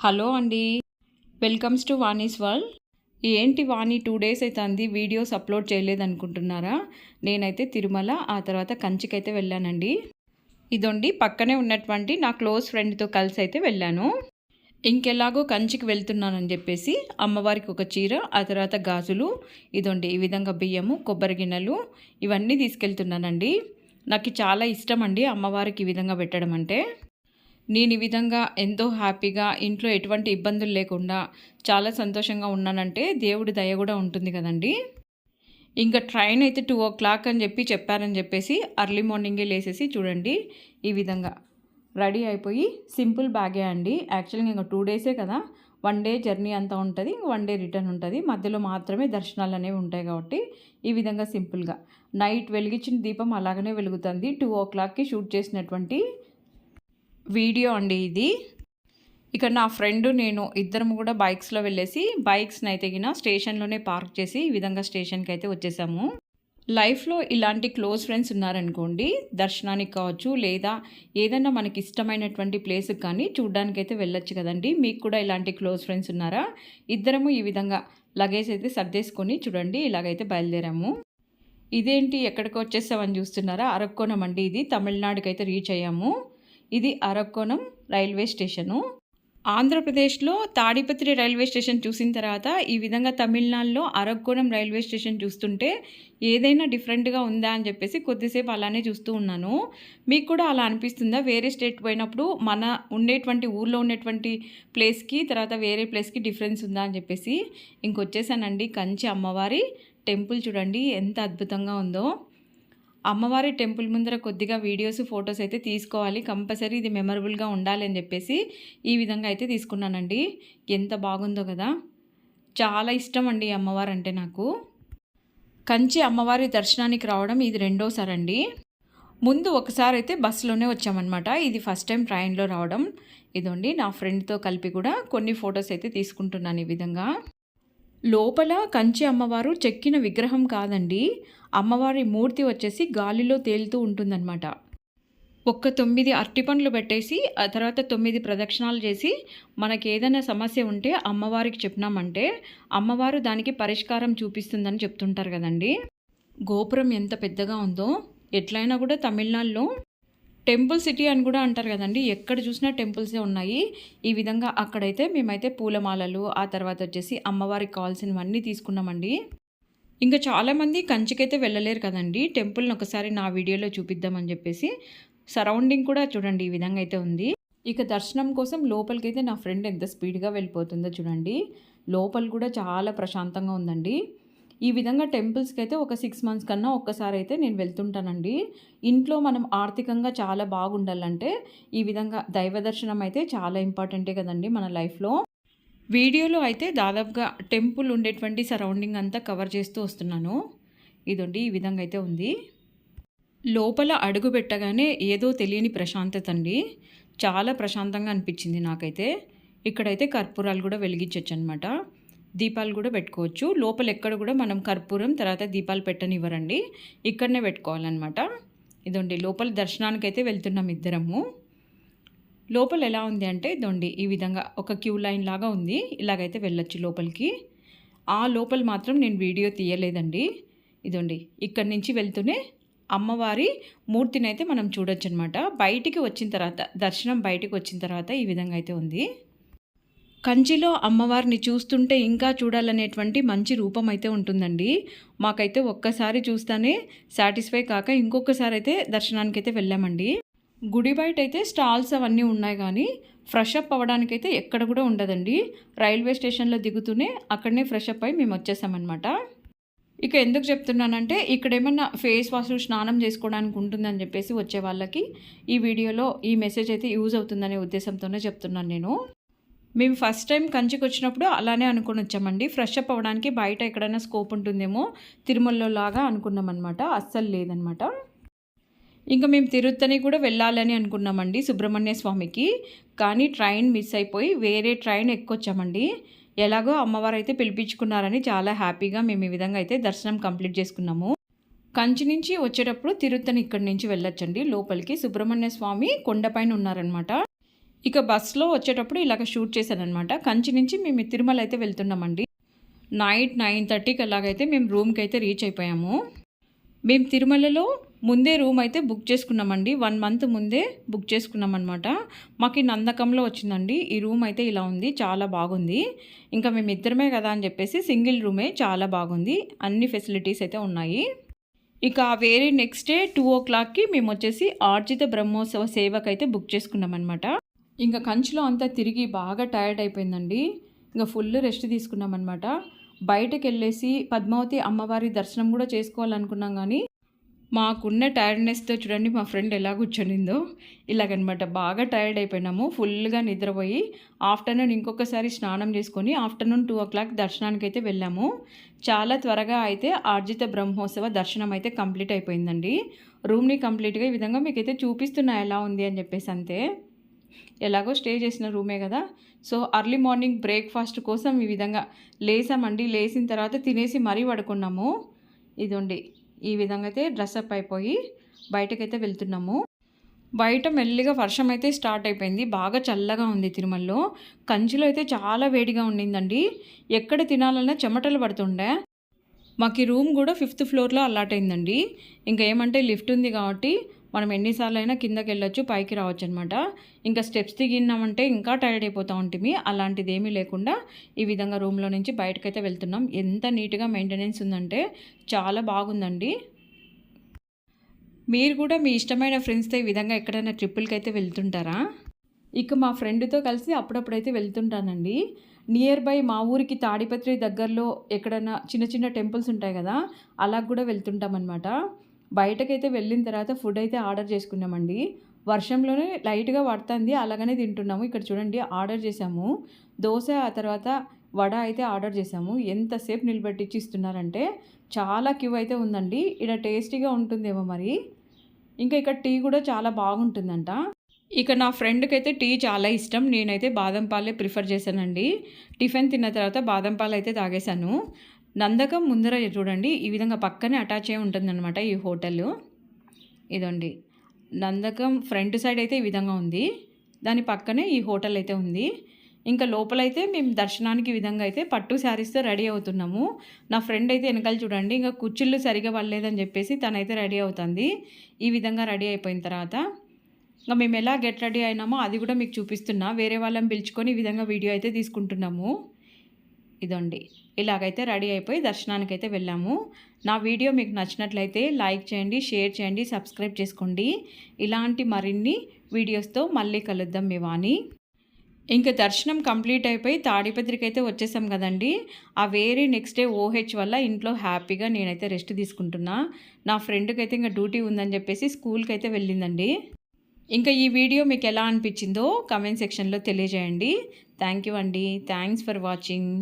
Hello అండి. Welcomes to Vani's world ఏంటి Vani two days అవుతుంది వీడియోస్ అప్లోడ్ చేయలేదనుకుంటున్నారా? నేనైతే తిరుమల ఆ తర్వాత కంచికైతే వెళ్ళానండి. ఇదండి పక్కనే ఉన్నటువంటి నా క్లోజ్ ఫ్రెండ్తో కలిసి అయితే వెళ్ళాను. ఇంకెలాగో కంచికి వెళ్తున్నానని చెప్పేసి అమ్మవారికి ఒక చీర ఆ తర్వాత గాజులు ఇదండి ఈ విధంగా బియ్యము కొబ్బరి గిన్నెలు ఇవన్నీ తీసుకెళ్తున్నానండి. నాకు చాలా ఇష్టం అండి అమ్మవారికి ఈ విధంగా పెట్టడం అంటే. నేను ఈ విధంగా ఎంతో హ్యాపీగా ఇంట్లో ఎటువంటి ఇబ్బందులు లేకుండా చాలా సంతోషంగా ఉన్నానంటే దేవుడి దయ కూడా ఉంటుంది కదండి. ఇంకా ట్రైన్ అయితే టూ ఓ క్లాక్ అని చెప్పి చెప్పారని చెప్పేసి అర్లీ మార్నింగే లేసేసి చూడండి ఈ విధంగా. రెడీ అయిపోయి సింపుల్ బ్యాగే అండి. యాక్చువల్గా ఇంకా టూ డేసే కదా. వన్ డే జర్నీ అంతా ఉంటుంది వన్ డే రిటర్న్ ఉంటుంది. మధ్యలో మాత్రమే దర్శనాలు అనేవి ఉంటాయి కాబట్టి ఈ విధంగా సింపుల్గా. నైట్ వెలిగించిన దీపం అలాగనే వెలుగుతుంది. టూ ఓ క్లాక్కి షూట్ చేసినటువంటి వీడియో అండి ఇది. ఇక నా ఫ్రెండ్ నేను ఇద్దరం కూడా బైక్స్లో వెళ్ళేసి బైక్స్ని అయితే గిన స్టేషన్లోనే పార్క్ చేసి ఈ విధంగా స్టేషన్కి అయితే వచ్చేసాము. లైఫ్లో ఇలాంటి క్లోజ్ ఫ్రెండ్స్ ఉన్నారనుకోండి దర్శనానికి కావచ్చు లేదా ఏదైనా మనకి ఇష్టమైనటువంటి ప్లేస్కి కానీ చూడ్డానికి అయితే వెళ్ళొచ్చు కదండి. మీకు కూడా ఇలాంటి క్లోజ్ ఫ్రెండ్స్ ఉన్నారా? ఇద్దరము ఈ విధంగా లగేజ్ అయితే సర్దేసుకొని చూడండి ఇలాగైతే బయలుదేరాము. ఇదేంటి ఎక్కడికి వచ్చేసామని చూస్తున్నారా? అరక్కోణం అండి ఇది. తమిళనాడుకి అయితే రీచ్ అయ్యాము. ఇది అరక్కోణం రైల్వే స్టేషను. ఆంధ్రప్రదేశ్లో తాడిపత్రి రైల్వే స్టేషన్ చూసిన తర్వాత ఈ విధంగా తమిళనాడులో అరక్కోణం రైల్వే స్టేషన్ చూస్తుంటే ఏదైనా డిఫరెంట్గా ఉందా అని చెప్పేసి కొద్దిసేపు అలానే చూస్తూ ఉన్నాను. మీకు కూడా అలా అనిపిస్తుందా? వేరే స్టేట్ పోయినప్పుడు మన ఉండేటువంటి ఊర్లో ఉండేటువంటి ప్లేస్కి తర్వాత వేరే ప్లేస్కి డిఫరెన్స్ ఉందా అని చెప్పేసి ఇంకొచ్చేసానండి. కంచి అమ్మవారి టెంపుల్ చూడండి ఎంత అద్భుతంగా ఉందో. అమ్మవారి టెంపుల్ ముందర కొద్దిగా వీడియోస్ ఫొటోస్ అయితే తీసుకోవాలి. కంపల్సరీ ఇది మెమరబుల్గా ఉండాలి అని చెప్పేసి ఈ విధంగా అయితే తీసుకున్నానండి. ఎంత బాగుందో కదా! చాలా ఇష్టం అండి అమ్మవారు అంటే నాకు. కంచి అమ్మవారి దర్శనానికి రావడం ఇది రెండోసారి అండి ముందు ఒకసారి అయితే బస్సులోనే వచ్చామన్నమాట. ఇది ఫస్ట్ టైం ట్రైన్లో రావడం. ఇదండి నా ఫ్రెండ్తో కలిపి కూడా కొన్ని ఫొటోస్ అయితే తీసుకుంటున్నాను ఈ విధంగా. లోపల కంచి అమ్మవారు చెక్కిన విగ్రహం కాదండి. అమ్మవారి మూర్తి వచ్చేసి గాలిలో తేలుతూ ఉంటుందన్నమాట. ఒక్క తొమ్మిది అరటిపండ్లు పెట్టేసి ఆ తర్వాత తొమ్మిది ప్రదక్షిణాలు చేసి మనకి ఏదైనా సమస్య ఉంటే అమ్మవారికి చెప్పినామంటే అమ్మవారు దానికి పరిష్కారం చూపిస్తుందని చెప్తుంటారు కదండి. గోపురం ఎంత పెద్దగా ఉందో ఎట్లయినా కూడా తమిళనాడులో టెంపుల్ సిటీ అని కూడా అంటారు కదండి. ఎక్కడ చూసినా టెంపుల్సే ఉన్నాయి. ఈ విధంగా అక్కడైతే మేమైతే పూలమాలలు ఆ తర్వాత వచ్చేసి అమ్మవారికి కావాల్సినవన్నీ తీసుకున్నామండి. ఇంకా చాలామంది కంచికైతే వెళ్ళలేరు కదండి. టెంపుల్ని ఒకసారి నా వీడియోలో చూపిద్దామని చెప్పేసి సరౌండింగ్ కూడా చూడండి ఈ విధంగా అయితే ఉంది. ఇక దర్శనం కోసం లోపలికైతే నా ఫ్రెండ్ ఎంత స్పీడ్గా వెళ్ళిపోతుందో చూడండి. లోపల కూడా చాలా ప్రశాంతంగా ఉందండి. ఈ విధంగా టెంపుల్స్కి అయితే ఒక సిక్స్ మంత్స్ కన్నా ఒక్కసారి అయితే నేను వెళ్తుంటానండి. ఇంట్లో మనం ఆర్థికంగా చాలా బాగుండాలంటే ఈ విధంగా దైవ దర్శనం అయితే చాలా ఇంపార్టెంటే కదండి మన లైఫ్లో. వీడియోలో అయితే దాదాపుగా టెంపుల్ ఉండేటువంటి సరౌండింగ్ అంతా కవర్ చేస్తూ వస్తున్నాను. ఇదండి ఈ విధంగా అయితే ఉంది. లోపల అడుగు పెట్టగానే ఏదో తెలియని ప్రశాంతత అండి. చాలా ప్రశాంతంగా అనిపించింది నాకైతే. ఇక్కడైతే కర్పూరాలు కూడా వెలిగించవచ్చు అనమాట దీపాలు కూడా పెట్టుకోవచ్చు. లోపల ఎక్కడ కూడా మనం కర్పూరం తర్వాత దీపాలు పెట్టనివ్వరండి. ఇక్కడనే పెట్టుకోవాలన్నమాట. ఇదండి లోపల దర్శనానికి అయితే వెళ్తున్నాం ఇద్దరము. లోపల ఎలా ఉంది అంటే ఇదండి ఈ విధంగా ఒక క్యూ లైన్ లాగా ఉంది. ఇలాగైతే వెళ్ళొచ్చు లోపలికి. ఆ లోపల మాత్రం నేను వీడియో తీయలేదండి. ఇదండి ఇక్కడి నుంచి వెళ్తూనే అమ్మవారి మూర్తిని అయితే మనం చూడొచ్చు అనమాట బయటికి వచ్చిన తర్వాత దర్శనం బయటికి వచ్చిన తర్వాత ఈ విధంగా అయితే ఉంది. కంచిలో అమ్మవారిని చూస్తుంటే ఇంకా చూడాలనేటువంటి మంచి రూపం అయితే ఉంటుందండి. మాకైతే ఒక్కసారి చూస్తానే సాటిస్ఫై కాక ఇంకొకసారి అయితే దర్శనానికి అయితే వెళ్ళామండి. గుడి బయట అయితే స్టాల్స్ అవన్నీ ఉన్నాయి కానీ ఫ్రెష్ అప్ అవ్వడానికైతే ఎక్కడ కూడా ఉండదండి. రైల్వే స్టేషన్లో దిగుతూనే అక్కడనే ఫ్రెష్ అప్ అయి మేము వచ్చేసామన్నమాట. ఇక ఎందుకు చెప్తున్నానంటే ఇక్కడ ఏమన్నా ఫేస్ వాష్ స్నానం చేసుకోవడానికి ఉంటుందని చెప్పేసి వచ్చే వాళ్ళకి ఈ వీడియోలో ఈ మెసేజ్ అయితే యూజ్ అవుతుందనే ఉద్దేశంతోనే చెప్తున్నాను నేను. మేము ఫస్ట్ టైం కంచికి వచ్చినప్పుడు అలానే అనుకుని వచ్చామండి. ఫ్రెష్ అప్ అవ్వడానికి బయట ఎక్కడైనా స్కోప్ ఉంటుందేమో తిరుమలలో లాగా అనుకున్నాం అనమాట అస్సలు లేదనమాట ఇంకా మేము తిరుత్తని కూడా వెళ్ళాలని అనుకున్నామండి సుబ్రహ్మణ్య స్వామికి. కానీ ట్రైన్ మిస్ అయిపోయి వేరే ట్రైన్ ఎక్కొచ్చామండి. ఎలాగో అమ్మవారు అయితే పిలిపించుకున్నారని చాలా హ్యాపీగా మేము ఈ విధంగా అయితే దర్శనం కంప్లీట్ చేసుకున్నాము. కంచి నుంచి వచ్చేటప్పుడు తిరుత్తని ఇక్కడి నుంచి వెళ్ళొచ్చండి. లోపలికి సుబ్రహ్మణ్య స్వామి కొండపైన ఉన్నారనమాట ఇక బస్సులో వచ్చేటప్పుడు ఇలాగ షూట్ చేశాను అనమాట కంచి నుంచి మేము తిరుమల అయితే వెళ్తున్నామండి. నైట్ నైన్ థర్టీకి అలాగైతే మేము రూమ్కి అయితే రీచ్ అయిపోయాము. మేము తిరుమలలో ముందే రూమ్ అయితే బుక్ చేసుకున్నామండి. వన్ మంత్ ముందే బుక్ చేసుకున్నాం అనమాట మాకు నందకంలో వచ్చిందండి. ఈ రూమ్ అయితే ఇలా ఉంది. చాలా బాగుంది. ఇంకా మేము ఇద్దరమే కదా అని చెప్పేసి సింగిల్ రూమే చాలా బాగుంది. అన్ని ఫెసిలిటీస్ అయితే ఉన్నాయి. ఇక వేరే నెక్స్ట్ డే టూ ఓ క్లాక్కి మేము వచ్చేసి ఆర్జిత బ్రహ్మోత్సవ సేవకైతే బుక్ చేసుకున్నాం అనమాట ఇంకా కంచిలో అంతా తిరిగి బాగా టైర్డ్ అయిపోయిందండి. ఇంకా ఫుల్ రెస్ట్ తీసుకున్నాం అనమాట బయటకు వెళ్ళేసి పద్మావతి అమ్మవారి దర్శనం కూడా చేసుకోవాలనుకున్నాం కానీ మాకున్న టైర్డ్నెస్తో చూడండి మా ఫ్రెండ్ ఎలా కూర్చొనిందో. ఇలాగనమాట బాగా టైర్డ్ అయిపోయినాము. ఫుల్గా నిద్రపోయి ఆఫ్టర్నూన్ ఇంకొకసారి స్నానం చేసుకొని ఆఫ్టర్నూన్ టూ ఓ క్లాక్ దర్శనానికి అయితే వెళ్ళాము. చాలా త్వరగా అయితే ఆర్జిత బ్రహ్మోత్సవ దర్శనం అయితే కంప్లీట్ అయిపోయిందండి. రూమ్ని కంప్లీట్గా ఈ విధంగా మీకైతే చూపిస్తున్నా ఎలా ఉంది అని చెప్పేసి అంతే. ఎలాగో స్టే చేసిన రూమే కదా. సో అర్లీ మార్నింగ్ బ్రేక్ఫాస్ట్ కోసం ఈ విధంగా లేసామండి. లేచిన తర్వాత తినేసి మరీ పడుకున్నాము. ఇదండి ఈ విధంగా అయితే డ్రెస్అప్ అయిపోయి బయటకైతే వెళ్తున్నాము. బయట మెల్లిగా వర్షం అయితే స్టార్ట్ అయిపోయింది. బాగా చల్లగా ఉంది తిరుమలలో. కంచిలో అయితే చాలా వేడిగా ఉండిందండి. ఎక్కడ తినాలన్నా చెమటలు పడుతుండే. మాకు రూమ్ కూడా ఫిఫ్త్ ఫ్లోర్లో అలాట్ అయిందండి. ఇంకా ఏమంటే లిఫ్ట్ ఉంది కాబట్టి మనం ఎన్నిసార్లు అయినా కిందకి వెళ్ళొచ్చు పైకి రావచ్చు అనమాట ఇంకా స్టెప్స్ దిగినామంటే ఇంకా టైర్డ్ అయిపోతూ ఉంటుంది అలాంటిది ఏమీ లేకుండా ఈ విధంగా రూమ్లో నుంచి బయటకైతే వెళ్తున్నాం. ఎంత నీట్గా మెయింటెనెన్స్ ఉందంటే చాలా బాగుందండి. మీరు కూడా మీ ఇష్టమైన ఫ్రెండ్స్తో ఈ విధంగా ఎక్కడైనా ట్రిప్పులకి అయితే వెళ్తుంటారా? ఇక మా ఫ్రెండ్తో కలిసి అప్పుడప్పుడైతే వెళ్తుంటానండి. నియర్ బై మా ఊరికి తాడిపత్రి దగ్గరలో ఎక్కడైనా చిన్న చిన్న టెంపుల్స్ ఉంటాయి కదా అలా కూడా వెళ్తుంటాం అనమాట బయటకైతే వెళ్ళిన తర్వాత ఫుడ్ అయితే ఆర్డర్ చేసుకున్నామండి. వర్షంలోనే లైట్గా పడుతుంది. అలాగనే తింటున్నాము. ఇక్కడ చూడండి ఆర్డర్ చేసాము దోశ ఆ తర్వాత వడ అయితే ఆర్డర్ చేసాము ఎంతసేపు నిలబెట్టించి ఇస్తున్నారంటే చాలా క్యూ అయితే ఉందండి. ఇక్కడ టేస్టీగా ఉంటుందేమో మరి. ఇంకా ఇక్కడ టీ కూడా చాలా బాగుంటుందంట. ఇక నా ఫ్రెండ్కి అయితే టీ చాలా ఇష్టం. నేనైతే బాదం పాలే ప్రిఫర్ చేశానండి. టిఫిన్ తిన్న తర్వాత బాదం పాలు అయితే తాగేశాను. నందకం ముందర చూడండి. ఈ విధంగా పక్కనే అటాచ్ అయి ఉంటుందన్నమాట ఈ హోటల్. ఇదండి. నందకం ఫ్రంట్ సైడ్ అయితే ఈ విధంగా ఉంది. దాని పక్కనే ఈ హోటల్ అయితే ఉంది. ఇంకా లోపలైతే మేము దర్శనానికి విధంగా అయితే పట్టు శారీస్తో రెడీ అవుతున్నాము. నా ఫ్రెండ్ అయితే వెనకాల చూడండి. ఇంకా కుర్చీళ్ళు సరిగా పడలేదని చెప్పేసి తనైతే రెడీ అవుతుంది. ఈ విధంగా రెడీ అయిపోయిన తర్వాత ఇంకా మేము ఎలా గెట్ రెడీ అయినామో అది కూడా మీకు చూపిస్తున్నా. వేరే వాళ్ళని పిలుచుకొని ఈ విధంగా వీడియో అయితే తీసుకుంటున్నాము. ఇదండి. ఇలాగైతే రెడీ అయిపోయి దర్శనానికి అయితే వెళ్ళాము. నా వీడియో మీకు నచ్చినట్లయితే లైక్ చేయండి షేర్ చేయండి సబ్స్క్రైబ్ చేసుకోండి. ఇలాంటి మరిన్ని వీడియోస్తో మళ్ళీ కలుద్దాం మీ వాణి. ఇంకా దర్శనం కంప్లీట్ అయిపోయి తాడిపత్రికి అయితే వచ్చేసాం కదండి. ఆ వేరే నెక్స్ట్ డే ఓహెచ్ వల్ల ఇంట్లో హ్యాపీగా నేనైతే రెస్ట్ తీసుకుంటున్నా. నా ఫ్రెండ్కి అయితే ఇంకా డ్యూటీ ఉందని చెప్పేసి స్కూల్కి అయితే వెళ్ళిందండి. ఇంకా ఈ వీడియో మీకు ఎలా అనిపించిందో కమెంట్ సెక్షన్లో తెలియజేయండి. థ్యాంక్ యూ అండి. Thanks for watching.